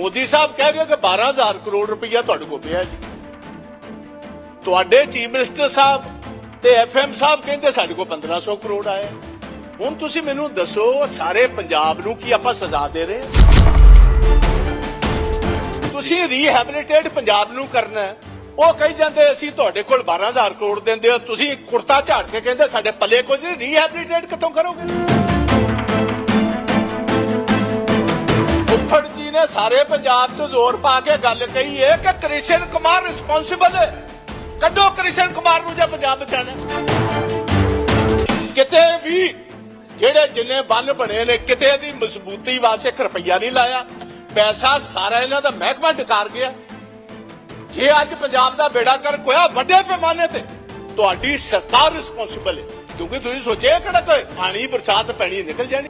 ਮੋਦੀ ਸਾਹਿਬ ਕਹਿ ਗਏ ਕਿ 12000 ਕਰੋੜ ਰੁਪਈਆ ਤੁਹਾਡੇ ਕੋਲ ਪਿਆ ਜੀ। ਤੁਹਾਡੇ ਚੀਫ ਮਿਨਿਸਟਰ ਸਾਹਿਬ ਤੇ ਐਫਐਮ ਸਾਹਿਬ ਕਹਿੰਦੇ ਸਾਡੇ ਕੋਲ 1500 ਕਰੋੜ ਆਇਆ ਹੁਣ ਤੁਸੀਂ ਮੈਨੂੰ ਦੱਸੋ, ਸਾਰੇ ਪੰਜਾਬ ਨੂੰ ਕੀ ਆਪਾਂ ਸਜ਼ਾ ਦੇ ਰਹੇ ਤੁਸੀਂ ਰੀਹੈਬਿਲਿਟੇਟ ਪੰਜਾਬ ਨੂੰ ਕਰਨਾ ਉਹ ਕਹੀ ਜਾਂਦੇ, ਅਸੀਂ ਤੁਹਾਡੇ ਕੋਲ 12000 ਕਰੋੜ ਦਿੰਦੇ ਹੋ। ਤੁਸੀਂ ਕੁਰਤਾ ਝਾੜ ਕੇ ਕਹਿੰਦੇ ਸਾਡੇ ਪੱਲੇ ਕੁਝ ਨਹੀਂ ਰੀਹੈਬਿਲਿਟੇਟ ਕਿੱਥੋਂ ਕਰੋਗੇ? ਜੀ ਨੇ ਸਾਰੇ ਪੰਜਾਬ 'ਚ ਜ਼ੋਰ ਪਾ ਕੇ ਗੱਲ ਕਹੀ ਹੈ ਕਿ ਕ੍ਰਿਸ਼ਨ ਕੁਮਾਰ ਰਿਸਪੌਂਸਿਬਲ ਹੈ ਕੱਢੋ ਕ੍ਰਿਸ਼ਨ ਕੁਮਾਰ ਨੂੰ ਜੇ ਪੰਜਾਬ ਬਚਾਣਾ ਕਿਤੇ ਵੀ ਜਿਹੜੇ ਜਿੰਨੇ ਬੰਨ ਬਣੇ ਨੇ, ਕਿਤੇ ਦੀ ਮਜ਼ਬੂਤੀ ਵਾਸਤੇ ਇੱਕ ਰੁਪਈਆ ਨਹੀਂ ਲਾਇਆ। ਪੈਸਾ ਸਾਰਾ ਇਹਨਾਂ ਦਾ ਮਹਿਕਮਾ ਡਕਾਰ ਗਿਆ। ਜੇ ਅੱਜ ਪੰਜਾਬ ਦਾ ਬੇੜਾ ਕਰ ਕੋਇਆ ਵੱਡੇ ਪੈਮਾਨੇ ਤੇ, ਤੁਹਾਡੀ ਸਰਕਾਰ ਰਿਸਪੌਂਸਿਬਲ ਹੈ ਕਿਉਂਕਿ ਤੁਸੀਂ ਸੋਚਿਆ ਕਿਹੜਾ ਕੋਈ ਪਾਣੀ ਬਰਸਾਤ ਪੈਣੀ ਨਿਕਲ ਜਾਣੀ।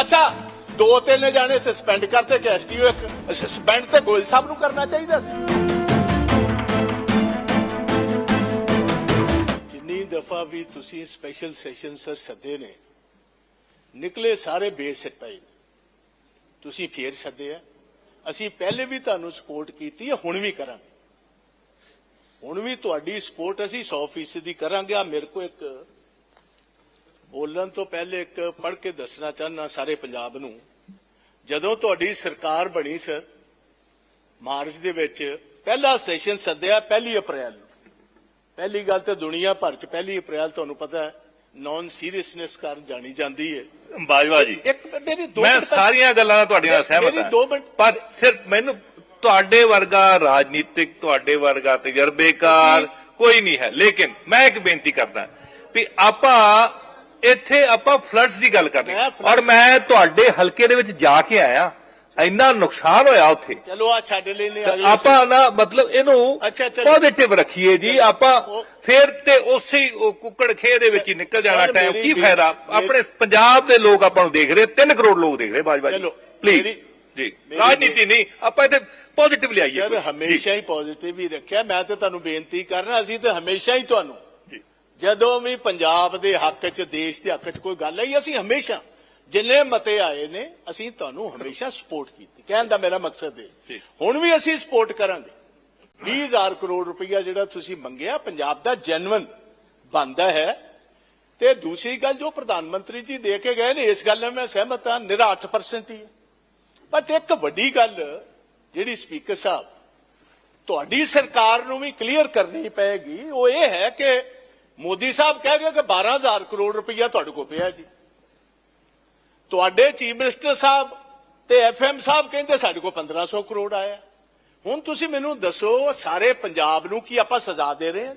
ਅੱਛਾ ਦੋ ਤਿੰਨ ਜਾਣੇ ਸਸਪੈਂਡ ਕਰਤੇ ਕਿ ਐਸਟੀਓ ਇੱਕ ਸਸਪੈਂਡ ਤੇ ਗੋਇਲ ਸਾਹਿਬ ਨੂੰ ਕਰਨਾ ਚਾਹੀਦਾ ਸੀ। ਜਿੰਨੀ ਦਫਾ ਵੀ ਤੁਸੀਂ ਸਪੈਸ਼ਲ ਸੈਸ਼ਨ ਸਰ ਸੱਦੇ ਨੇ, ਨਿਕਲੇ ਸਾਰੇ ਬੇਸਿਕ ਪਏ ਤੁਸੀਂ ਫੇਰ ਸੱਦੇ ਆ। ਅਸੀਂ ਪਹਿਲੇ ਵੀ ਤੁਹਾਨੂੰ ਸਪੋਰਟ ਕੀਤੀ ਹੈ ਹੁਣ ਵੀ ਕਰਾਂਗੇ। ਹੁਣ ਵੀ ਤੁਹਾਡੀ ਸਪੋਰਟ ਅਸੀਂ 100% ਦੀ ਕਰਾਂਗੇ। ਆ ਮੇਰੇ ਕੋ ਇੱਕ ਬੋਲਣ ਤੋਂ ਪਹਿਲੇ ਇੱਕ ਪੜ੍ਹ ਕੇ ਦੱਸਣਾ ਚਾਹਨਾ ਸਾਰੇ ਪੰਜਾਬ ਨੂੰ। ਜਦੋਂ ਤੁਹਾਡੀ ਸਰਕਾਰ ਬਣੀ ਸਰ ਮਾਰਚ ਦੇ ਵਿੱਚ ਪਹਿਲਾ ਸੈਸ਼ਨ ਸੱਦਿਆ ਪਹਿਲੀ ਅਪ੍ਰੈਲ ਨੂੰ। ਪਹਿਲੀ ਗੱਲ ਤੇ ਦੁਨੀਆ ਭਰ ਚ ਪਹਿਲੀ ਅਪ੍ਰੈਲ ਤੁਹਾਨੂੰ ਪਤਾ ਹੈ ਨਾਨ ਸੀਰੀਅਸਨੈਸ ਕਾਰਨ ਜਾਣੀ ਜਾਂਦੀ ਹੈ ਬਾਜਵਾ ਜੀ ਇੱਕ ਮੇਰੀ ਦੋ ਮੈਂ ਸਾਰੀਆਂ ਗੱਲਾਂ ਤੁਹਾਡੀਆਂ ਨਾਲ ਸਹਿਮਤ ਮੇਰੀ ਹਾਂ। ਦੋ ਮਿੰਟ- ਪਰ ਸਿਰਫ ਮੈਨੂੰ ਤੁਹਾਡੇ ਵਰਗਾ ਰਾਜਨੀਤਿਕ ਤੁਹਾਡੇ ਵਰਗਾ ਤਜਰਬੇਕਾਰ ਕੋਈ ਨਹੀਂ ਹੈ। ਲੇਕਿਨ ਮੈਂ ਇੱਕ ਬੇਨਤੀ ਕਰਦਾ ਵੀ ਆਪਾਂ ਇੱਥੇ ਆਪਾਂ ਫਲੱਡਸ ਦੀ ਗੱਲ ਕਰ ਰਹੇ ਮੈਂ ਹਾਂ floods- ਔਰ ਮੈਂ ਤੁਹਾਡੇ ਹਲਕੇ ਦੇ ਵਿੱਚ ਜਾ ਕੇ ਆਇਆ। ਇੰਨਾ ਨੁਕਸਾਨ ਹੋਇਆ ਉੱਥੇ। ਚਲੋ ਆ ਛੱਡ ਲੈਨੇ ਆਪਾਂ ਨਾ ਮਤਲਬ ਇਹਨੂੰ। ਪੋਜ਼ਿਟਿਵ ਰੱਖੀਏ ਜੀ। ਆਪਾਂ ਫਿਰ ਤੇ ਉਸੇ ਕੁੱਕੜ ਖੇ ਦੇ ਵਿੱਚ ਹੀ ਨਿਕਲ ਜਾਣਾ ਟਾਈਮ ਕੀ ਫਾਇਦਾ? ਆਪਣੇ ਪੰਜਾਬ ਦੇ ਲੋਕ ਆਪਾਂ ਨੂੰ ਦੇਖ ਰਹੇ 3 ਕਰੋੜ ਲੋਕ ਦੇਖ ਰਹੇ ਬਾਜਵਾ ਜੀ। ਚਲੋ, ਪਲੀਜ਼ ਜੀ। ਰਾਜਨੀਤੀ ਨਹੀਂ ਆਪਾਂ ਇੱਥੇ ਪੋਜ਼ਿਟਿਵ ਲਿਆਈਏ ਸਰ। ਹਮੇਸ਼ਾ ਹੀ ਪੋਜ਼ਿਟਿਵ ਹੀ ਰੱਖਿਆ। ਮੈਂ ਤੇ ਤੁਹਾਨੂੰ ਬੇਨਤੀ ਕਰਨਾ ਅਸੀਂ ਤੇ ਹਮੇਸ਼ਾ ਹੀ ਤੁਹਾਨੂੰ। ਜਦੋਂ ਵੀ ਪੰਜਾਬ ਦੇ ਹੱਕ 'ਚ ਦੇਸ਼ ਦੇ ਹੱਕ 'ਚ ਕੋਈ ਗੱਲ ਆਈ ਅਸੀਂ ਹਮੇਸ਼ਾ ਜਿੰਨੇ ਮਤੇ ਆਏ ਨੇ ਅਸੀਂ ਤੁਹਾਨੂੰ ਹਮੇਸ਼ਾ ਸਪੋਰਟ ਕੀਤੀ। ਕਹਿਣ ਦਾ ਮੇਰਾ ਮਕਸਦ ਹੈ। ਹੁਣ ਵੀ ਅਸੀਂ ਸਪੋਰਟ ਕਰਾਂਗੇ। 20000 ਕਰੋੜ ਰੁਪਈਆ ਜਿਹੜਾ ਤੁਸੀਂ ਮੰਗਿਆ ਪੰਜਾਬ ਦਾ ਜੈਨੂਇਨ ਬੰਦਾ ਹੈ। ਤੇ ਦੂਸਰੀ ਗੱਲ ਜੋ ਪ੍ਰਧਾਨ ਮੰਤਰੀ ਜੀ ਦੇ ਕੇ ਗਏ ਨੇ ਇਸ ਗੱਲ ਨਾਲ ਮੈਂ ਸਹਿਮਤ ਹਾਂ ਨਿਰਾ 8% ਹੀ ਹੈ। ਬਟ ਇੱਕ ਵੱਡੀ ਗੱਲ ਜਿਹੜੀ ਸਪੀਕਰ ਸਾਹਿਬ ਤੁਹਾਡੀ ਸਰਕਾਰ ਨੂੰ ਵੀ ਕਲੀਅਰ ਕਰਨੀ ਪਏਗੀ ਉਹ ਇਹ ਹੈ ਕਿ ਮੋਦੀ ਸਾਹਿਬ ਕਹਿ ਗਏ ਕਿ 12000 ਕਰੋੜ ਰੁਪਈਆ ਤੁਹਾਡੇ ਕੋਲ ਪਿਆ ਜੀ। ਤੁਹਾਡੇ ਚੀਫ ਮਿਨਿਸਟਰ ਸਾਹਿਬ ਤੇ ਐਫਐਮ ਸਾਹਿਬ ਕਹਿੰਦੇ ਸਾਡੇ ਕੋਲ 1500 ਕਰੋੜ ਆਇਆ। ਹੁਣ ਤੁਸੀਂ ਮੈਨੂੰ ਦੱਸੋ, ਸਾਰੇ ਪੰਜਾਬ ਨੂੰ ਕੀ ਆਪਾਂ ਸਜ਼ਾ ਦੇ ਰਹੇ ਹਾਂ?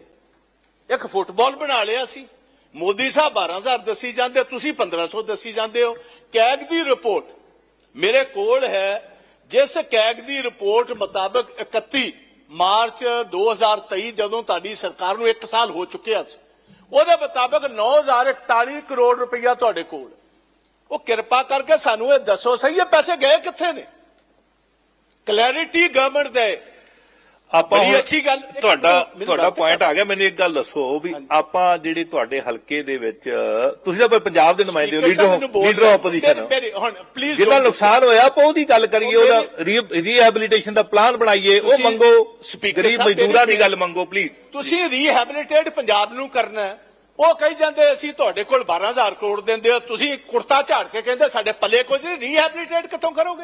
ਇੱਕ ਫੁੱਟਬਾਲ ਬਣਾ ਲਿਆ ਸੀ। ਮੋਦੀ ਸਾਹਿਬ 12000 ਦੱਸੀ ਜਾਂਦੇ, ਤੁਸੀਂ 1500 ਦੱਸੀ ਜਾਂਦੇ ਹੋ। ਕੈਗ ਦੀ ਰਿਪੋਰਟ ਮੇਰੇ ਕੋਲ ਹੈ। ਜਿਸ ਕੈਗ ਦੀ ਰਿਪੋਰਟ ਮੁਤਾਬਕ 31 ਮਾਰਚ 2023 ਜਦੋਂ ਤੁਹਾਡੀ ਸਰਕਾਰ ਨੂੰ 1 ਸਾਲ ਹੋ ਚੁੱਕਿਆ ਸੀ ਉਹਦੇ ਮੁਤਾਬਕ 9041 ਕਰੋੜ ਰੁਪਈਆ ਤੁਹਾਡੇ ਕੋਲ। ਉਹ ਕਿਰਪਾ ਕਰਕੇ ਸਾਨੂੰ ਇਹ ਦੱਸੋ, ਸਹੀ ਇਹ ਪੈਸੇ ਗਏ ਕਿੱਥੇ ਨੇ? ਕਲੈਰਿਟੀ ਗਵਰਨਮੈਂਟ ਦੇ ਆਪਾਂ ਬੜੀ ਅੱਛੀ ਗੱਲ- ਤੁਹਾਡਾ ਤੁਹਾਡਾ ਪੁਆਇੰਟ ਆ ਗਿਆ ਮੈਨੂੰ ਇੱਕ ਗੱਲ ਦੱਸੋ ਵੀ। ਆਪਾਂ ਜਿਹੜੇ ਤੁਹਾਡੇ ਹਲਕੇ ਦੇ ਵਿੱਚ ਤੁਸੀਂ ਤਾਂ ਪੰਜਾਬ ਦੇ ਨੁਮਾਇੰਦੇ ਹੋ ਲੀਡਰ ਲੀਡਰ ਆਪੋਜੀਸ਼ਨ ਪਲੀਜ਼ ਜਿਹਦਾ ਨੁਕਸਾਨ ਹੋਇਆ ਆਪਾਂ ਉਹਦੀ ਗੱਲ ਕਰੀਏ ਉਹ ਉਹਦਾ ਰੀਹੈਬਿਲਿਟੇਸ਼ਨ ਦਾ ਪਲਾਨ ਬਣਾਈਏ ਉਹ ਮੰਗੋ। ਗਰੀਬ ਮਜ਼ਦੂਰਾਂ ਦੀ ਗੱਲ ਮੰਗੋ ਪਲੀਜ਼ ਤੁਸੀਂ ਰੀਹੈਬਿਲਿਟੇਟ ਪੰਜਾਬ ਨੂੰ ਕਰਨਾ ਹੈ। ਉਹ ਕਹੀ ਜਾਂਦੇ ਅਸੀਂ ਤੁਹਾਡੇ ਕੋਲ 12000 ਕਰੋੜ ਦਿੰਦੇ ਹੋ ਤੁਸੀਂ ਕੁਰਤਾ ਝਾੜ ਕੇ ਕਹਿੰਦੇ ਸਾਡੇ ਪੱਲੇ ਕੁਝ ਨਹੀਂ ਰੀਹੈਬਿਲਿਟੇਟ ਕਿੱਥੋਂ ਕਰੋਗੇ?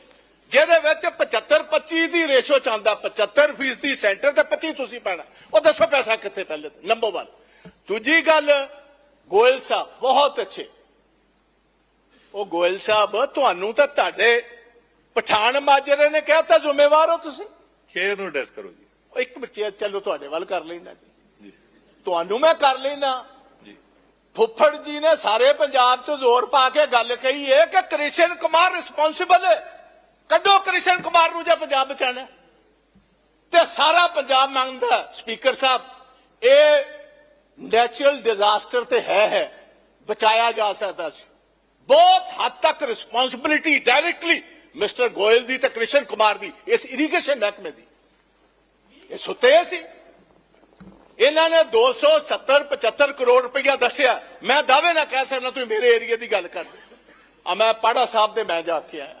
ਜਿਹਦੇ ਵਿੱਚ 75 25 ਦੀ ਰੇਸ਼ੋ ਚਾਹੁੰਦਾ 75 ਫੀਸਦੀ ਸੈਂਟਰ ਤੇ 25 ਤੁਸੀਂ ਪੈਣਾ। ਉਹ ਦੱਸੋ ਪੈਸਾ ਕਿੱਥੇ ਪਹਿਲੇ ਨੰਬਰ 1 ਦੂਜੀ ਗੱਲ ਗੋਇਲ ਸਾਹਿਬ ਬਹੁਤ ਅੱਛੇ। ਉਹ ਗੋਇਲ ਸਾਹਿਬ ਤੁਹਾਨੂੰ ਤਾਂ ਤੁਹਾਡੇ ਪਠਾਨ ਮਾਜਰੇ ਨੇ ਕਹਿਤਾ ਜ਼ਿੰਮੇਵਾਰ ਹੋ ਤੁਸੀਂ। ਸ਼ੇਅਰ ਨੂੰ ਐਡਰੈਸ ਕਰੋ ਜੀ। ਇੱਕ ਬੱਚੇ ਚਲੋ ਤੁਹਾਡੇ ਵੱਲ ਕਰ ਲੈਣਾ ਜੀ। ਤੁਹਾਨੂੰ ਮੈਂ ਕਰ ਲੈਣਾ ਫੁੱਫੜ ਜੀ ਨੇ ਸਾਰੇ ਪੰਜਾਬ 'ਚ ਜ਼ੋਰ ਪਾ ਕੇ ਗੱਲ ਕਹੀ ਹੈ ਕਿ ਕ੍ਰਿਸ਼ਨ ਕੁਮਾਰ ਰਿਸਪੌਂਸਿਬਲ ਹੈ ਕੱਢੋ ਕ੍ਰਿਸ਼ਨ ਕੁਮਾਰ ਨੂੰ ਜੇ ਪੰਜਾਬ ਬਚਾਣਾ ਤੇ ਸਾਰਾ ਪੰਜਾਬ ਮੰਗਦਾ ਸਪੀਕਰ ਸਾਹਿਬ, ਇਹ ਨੈਚੁਰਲ ਡਿਜ਼ਾਸਟਰ ਤੇ ਹੈ ਹੈ। ਬਚਾਇਆ ਜਾ ਸਕਦਾ ਸੀ। ਬਹੁਤ ਹੱਦ ਤੱਕ ਰਿਸਪੌਂਸਿਬਿਲਿਟੀ ਡਾਇਰੈਕਟਲੀ ਮਿਸਟਰ ਗੋਇਲ ਦੀ ਤੇ ਕ੍ਰਿਸ਼ਨ ਕੁਮਾਰ ਦੀ, ਇਸ ਇਰੀਗੇਸ਼ਨ ਮਹਿਕਮੇ ਦੀ। ਇਹ ਸੁੱਤੇ ਸੀ। ਇਹਨਾਂ ਨੇ 270 75 ਕਰੋੜ ਰੁਪਇਆ ਦੱਸਿਆ। ਮੈਂ ਦਾਅਵੇ ਨਾਲ ਕਹਿ ਸਕਦਾ ਤੁਸੀਂ ਮੇਰੇ ਏਰੀਆ ਦੀ ਗੱਲ ਕਰ ਆ ਮੈਂ ਪਾੜਾ ਸਾਹਿਬ ਦੇ, ਮੈਂ ਜਾ ਕੇ ਆਇਆ।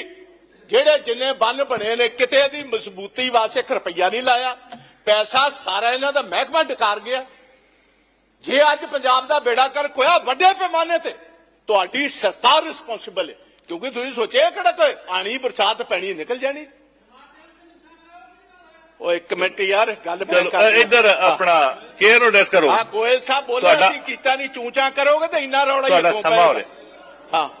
ਜਿਹੜੇ ਜਿੰਨੇ ਬੰਨ ਬਣੇ ਨੇ ਕਿਤੇ ਦੀ ਮਜ਼ਬੂਤੀ ਵਾਸਤੇ ਇੱਕ ਰੁਪਈਆ ਨਹੀਂ ਲਾਇਆ। ਪੈਸਾ ਸਾਰਾ ਇਹਨਾਂ ਦਾ ਮਹਿਕਮਾ ਡਕਾਰ ਗਿਆ। ਜੇ ਅੱਜ ਪੰਜਾਬ ਦਾ ਬੇੜਾ ਕਰ ਕੋਇਆ ਵੱਡੇ ਪੈਮਾਨੇ ਤੇ ਤੁਹਾਡੀ ਸਰਕਾਰ ਰਿਸਪੌਂਸਿਬਲ ਹੈ। ਕਿਉਂਕਿ ਤੁਸੀਂ ਸੋਚਿਆ ਕਿਹੜਾ ਕੋਈ ਆਣੀ ਬਰਸਾਤ ਪੈਣੀ ਨਿਕਲ ਜਾਣੀ? ਉਹ ਇੱਕ ਮਿੰਟ ਯਾਰ ਗੱਲ ਚਲੋ ਕਰ ਇੱਧਰ ਆਪਣਾ ਚੇਅਰ ਨੂੰ ਡੈਸ ਕਰੋ। ਆ ਗੋਇਲ ਸਾਹਿਬ ਬੋਲਿਆ ਸੀ ਕੀਤਾ ਨਹੀਂ ਚੂਚਾ ਕਰੋਗੇ ਤਾਂ ਇੰਨਾ ਰੌਲਾ ਹੀ ਤੁਹਾਡਾ ਸਮਾਂ ਹੋ। ਰਿਹਾ। ਹਾਂ।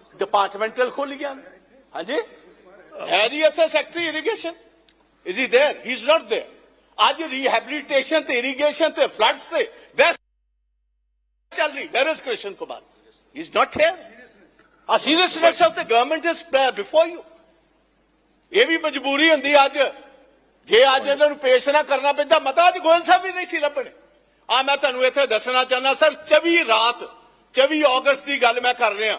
ਡਿਪਾਰਟਮੈਂਟਲ ਖੋਲ ਗਿਆ ਹਾਂਜੀ ਹੈ ਜੀ ਇੱਥੇ secretary irrigation is he there he is not there ਅੱਜ ਰੀਹੈਬਿਲਿਟੇਸ਼ਨ ਤੇ ਇਰੀਗੇਸ਼ਨ ਤੇ ਫਲੱਡਸ ਤੇ ਬੈਸਟ ਚੱਲ ਰਹੀ where is Krishan Kumar he is not here ਆ seriousness of the government is before you ਇਹ ਵੀ ਮਜਬੂਰੀ ਹੁੰਦੀ ਅੱਜ ਜੇ ਅੱਜ ਇਹਨਾਂ ਨੂੰ ਪੇਸ਼ ਨਾ ਕਰਨਾ ਪੈਂਦਾ ਮਤਾ ਅੱਜ ਗੋਇਲ ਸਾਹਿਬ ਵੀ ਨਹੀਂ ਸੀ ਲੱਭਣੇ ਆ ਮੈਂ ਤੁਹਾਨੂੰ ਇੱਥੇ ਦੱਸਣਾ ਚਾਹੁੰਦਾ ਸਰ 24 ਰਾਤ 24 ਅਗਸਤ ਦੀ ਗੱਲ ਮੈਂ ਕਰ ਰਿਹਾ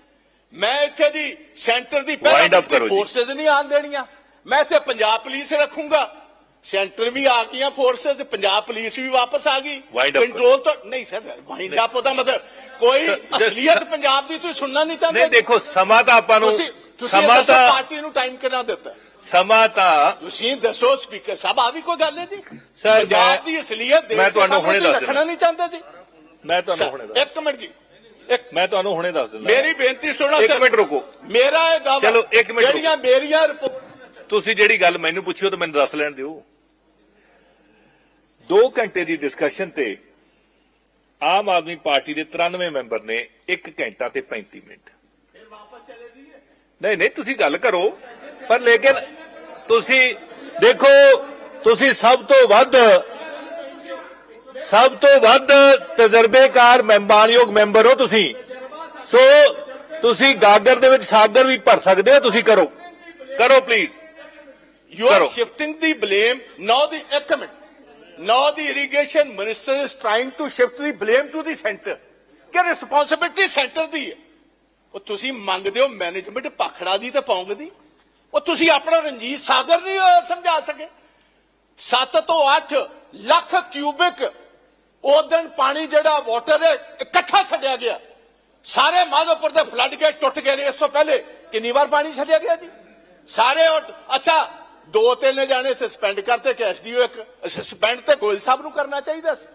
ਮੈਂ ਇੱਥੇ ਦੀ ਸੈਂਟਰ ਦੀ ਜੀ। ਫੋਰਸਸ ਨਹੀਂ ਆਣ ਦੇਣੀਆਂ। ਮੈਂ ਇੱਥੇ ਪੰਜਾਬ ਪੁਲਿਸ ਰੱਖੂੰਗਾ। ਸੈਂਟਰ ਵੀ ਆ ਗਈਆਂ ਫੋਰਸਸ ਪੰਜਾਬ ਪੁਲਿਸ ਵੀ ਵਾਪਸ ਆ ਗਈ। ਕੰਟਰੋਲ ਤਾਂ ਨਹੀਂ ਸਰ ਵਾਈਂਡ ਅਪ ਉਹਦਾ ਮਤਲਬ ਕੋਈ ਅਸਲੀਅਤ ਪੰਜਾਬ ਦੀ ਤੁਸੀਂ ਸੁਣਨਾ ਨਹੀਂ ਚਾਹੁੰਦੇ ਨਹੀਂ ਦੇਖੋ ਸਮਾਂ ਤਾਂ ਆਪਾਂ ਨੂੰ ਸਮਾਂ ਤਾਂ ਪਾਰਟੀ ਨੂੰ ਟਾਈਮ ਕਿੰਨਾ ਦਿੱਤਾ? ਸਮਾਂ ਤਾਂ ਤੁਸੀਂ ਦੱਸੋ ਸਪੀਕਰ ਸਾਹਿਬ ਆ ਵੀ ਕੋਈ ਗੱਲ ਹੈ ਜੀ? ਸਰ, ਪੰਜਾਬ ਦੀ ਅਸਲੀਅਤ ਮੈਂ ਤੁਹਾਨੂੰ ਹੁਣੇ ਦੱਸ ਰੱਖਣਾ। ਨਹੀਂ ਚਾਹੁੰਦੇ ਜੀ। ਮੈਂ ਤੁਹਾਨੂੰ ਹੁਣੇ ਦੱਸ ਇੱਕ ਮਿੰਟ ਜੀ। ਮੈਂ ਤੁਹਾਨੂੰ ਹੁਣੇ ਦੱਸ ਦਿੰਦਾ। ਮੇਰੀ ਬੇਨਤੀ ਸੁਣੋ ਇੱਕ ਮਿੰਟ ਰੁਕੋ। ਮੇਰਾ ਇਹ ਦਾਅਵਾ ਚਲੋ, ਇੱਕ ਮਿੰਟ ਜਿਹੜੀਆਂ ਮੇਰੀਆਂ ਰਿਪੋਰਟ ਤੁਸੀਂ ਜਿਹੜੀ ਗੱਲ ਮੈਨੂੰ ਪੁੱਛੀ ਉਹ ਤਾਂ ਮੈਨੂੰ ਦੱਸ ਲੈਣ ਦਿਓ। 2 ਘੰਟੇ ਦੀ ਡਿਸਕਸ਼ਨ ਤੇ ਆਮ ਆਦਮੀ ਪਾਰਟੀ ਦੇ 93 ਮੈਂਬਰ ਨੇ 1 ਘੰਟਾ ਤੇ 35 ਮਿੰਟ। ਨਹੀਂ ਨਹੀਂ ਤੁਸੀਂ ਗੱਲ ਕਰੋ। ਪਰ ਲੇਕਿਨ ਤੁਸੀਂ ਦੇਖੋ ਤੁਸੀਂ ਸਭ ਤੋਂ ਵੱਧ ਸਭ ਤੋਂ ਵੱਧ ਤਜਰਬੇਕਾਰ ਮੈਂਬਾਨਯੋਗ ਮੈਂਬਰ ਹੋ ਤੁਸੀਂ। ਸੋ ਤੁਸੀਂ ਗਾਗਰ ਦੇ ਵਿੱਚ ਸਾਗਰ ਵੀ ਭਰ ਸਕਦੇ ਹੋ ਤੁਸੀਂ ਕਰੋ। ਕਰੋ ਪਲੀਜ਼ ਯੂ ਆਰ ਕਰੋ। ਸ਼ਿਫਟਿੰਗ ਦੀ ਬਲੇਮ ਨਾਓ ਦੀ ਇੱਕ minute Now the irrigation minister is trying to shift the blame to the center. ਕਿ ਰਿਸਪੌਂਸਿਬਿਲਟੀ ਸੈਂਟਰ ਦੀ ਹੈ ਉਹ ਤੁਸੀਂ ਮੰਗਦੇ ਹੋ ਮੈਨੇਜਮੈਂਟ ਪਖੜਾ ਦੀ ਤੇ ਪੌਂਗ ਦੀ ਉਹ ਤੁਸੀਂ ਆਪਣਾ ਰਣਜੀਤ ਸਾਗਰ ਨਹੀਂ ਸਮਝਾ ਸਕੇ 7 ਤੋਂ 8 ਲੱਖ ਕਿਊਬਿਕ ਉਸ ਦਿਨ ਪਾਣੀ ਜਿਹੜਾ ਵਾਟਰ ਹੈ, ਇਕੱਠਾ ਛੱਡਿਆ ਗਿਆ। ਸਾਰੇ ਮਾਧੋਪੁਰ ਦੇ ਫਲੱਡ ਗੇਟ ਟੁੱਟ ਗਏ ਨੇ, ਇਸ ਤੋਂ ਪਹਿਲੇ ਕਿੰਨੀ ਵਾਰ ਪਾਣੀ ਛੱਡਿਆ ਗਿਆ ਜੀ? ਸਾਰੇ ਅੱਛਾ, ਦੋ ਤਿੰਨ ਜਾਣੇ ਸਸਪੈਂਡ ਕਰਤੇ, ਕਿ ਐਸਡੀਓ ਇੱਕ ਸਸਪੈਂਡ ਤੇ ਗੋਇਲ ਸਾਹਿਬ ਨੂੰ ਕਰਨਾ ਚਾਹੀਦਾ ਸੀ।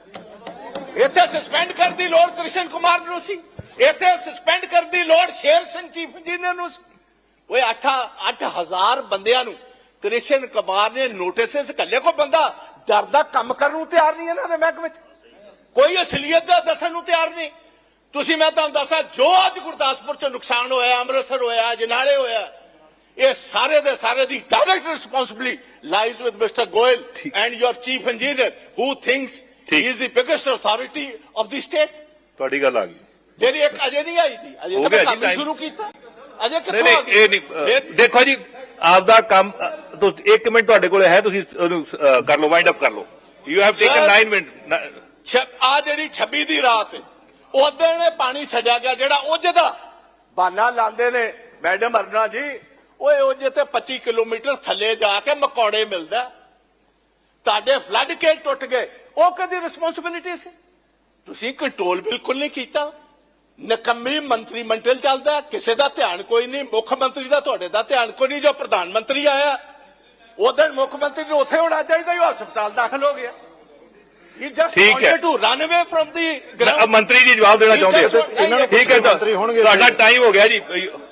ਇੱਥੇ ਸਸਪੈਂਡ ਕਰਨ ਦੀ ਲੋੜ ਕ੍ਰਿਸ਼ਨ ਕੁਮਾਰ ਨੂੰ ਸੀ। ਇੱਥੇ ਸਸਪੈਂਡ ਕਰਨ ਦੀ ਲੋੜ ਸ਼ੇਰ ਸਿੰਘ ਚੀਫ ਇੰਜੀਨੀਅਰ ਨੂੰ ਸੀ। ਓਏ 8 8000 ਬੰਦਿਆਂ ਨੂੰ ਕ੍ਰਿਸ਼ਨ ਕੁਮਾਰ ਨੇ ਨੋਟਿਸਸ ਕੱਲੇ ਕੋ ਬੰਦਾ ਡਰਦਾ ਕੰਮ ਕਰਨ ਨੂੰ ਤਿਆਰ ਨਹੀਂ ਇਹਨਾਂ ਦੇ ਮਹਿਕਮੇ 'ਚ। ਕੋਈ ਅਸਲੀਅਤ ਦਾ ਦੱਸਣ ਨੂੰ ਤਿਆਰ ਨਹੀਂ। ਤੁਸੀਂ ਮੈਂ ਤੁਹਾਨੂੰ ਦੱਸਾਂ ਜੋ ਅੱਜ ਗੁਰਦਾਸਪੁਰ 'ਚ ਨੁਕਸਾਨ ਹੋਇਆ ਅੰਮ੍ਰਿਤਸਰ ਹੋਇਆ ਜਨਾਲੇ ਹੋਇਆ ਇਹ ਸਾਰੇ ਦੇ ਸਾਰੇ ਦੀ direct responsibility lies with mister Goyal and your chief engineer who thinks. He is the biggest authority of the state ਤੁਹਾਡੀ ਗੱਲ ਆ ਗਈ। ਮੇਰੀ ਇੱਕ ਅਜੇ ਨਹੀਂ ਆਈ ਸੀ ਅਜੇ ਤਾਂ ਮੈਂ ਜੀ ਕੰਮ। ਸ਼ੁਰੂ ਕੀਤਾ। ਅਜੇ ਕਿੱਥੋਂ ਆ ਗਈ ਇਹ ਨਹੀਂ ਦੇਖੋ ਜੀ ਆਪਦਾ ਕੰਮ ਇੱਕ ਮਿੰਟ ਤੁਹਾਡੇ ਕੋਲ ਹੈ ਤੁਸੀਂ ਕਰ ਲਓ ਵਾਈਂਡ ਅਪ ਕਰ ਲਓ। You have taken Sir- 9 minute ਆ ਜਿਹੜੀ 26 ਦੀ ਰਾਤ ਉਦੋਂ ਨੇ ਪਾਣੀ ਛੱਡਿਆ ਗਿਆ ਜਿਹੜਾ ਉਹਦੇ ਦਾ। ਬਾਨਾ ਲਾਉਂਦੇ ਨੇ ਮੈਡਮ ਅਰਨਾ ਜੀ, ਓਏ ਉਹਦੇ ਤੇ 25 ਕਿਲੋਮੀਟਰ ਥੱਲੇ ਜਾ ਕੇ ਮਕੌੜੇ ਮਿਲਦਾ। ਤੁਹਾਡੇ ਫਲੱਡ ਕੇ ਟੁੱਟ ਗਏ, ਉਹ ਕਦੀ ਰਿਸਪੌਂਸਿਬਿਲਿਟੀ ਸੀ? ਤੁਸੀਂ ਕੰਟਰੋਲ ਬਿਲਕੁਲ ਨਹੀਂ ਕੀਤਾ। ਨਕੰਮੀ ਮੰਤਰੀ ਮੰਡਲ ਚੱਲਦਾ, ਕਿਸੇ ਦਾ ਧਿਆਨ ਕੋਈ ਨਹੀਂ, ਮੁੱਖ ਮੰਤਰੀ ਦਾ ਤੁਹਾਡੇ ਦਾ ਧਿਆਨ ਕੋਈ ਨਹੀਂ, ਜੋ ਪ੍ਰਧਾਨ ਮੰਤਰੀ ਆਇਆ। ਉਦੋਂ ਮੁੱਖ ਮੰਤਰੀ ਨੂੰ ਉੱਥੇ ਹੋਣਾ ਚਾਹੀਦਾ, ਉਹ ਹਸਪਤਾਲ ਦਾਖਲ ਹੋ ਗਿਆ। ਠੀਕ ਹੈ। ਟੂ ਰਨ ਅਵੇ ਫਰਮ ਦੀ ਮੰਤਰੀ ਜੀ ਜਵਾਬ ਦੇਣਾ ਚਾਹੁੰਦੇ ਨੂੰ ਠੀਕ ਹੈ ਤੁਹਾਡਾ ਟਾਈਮ ਹੋ ਗਿਆ ਜੀ।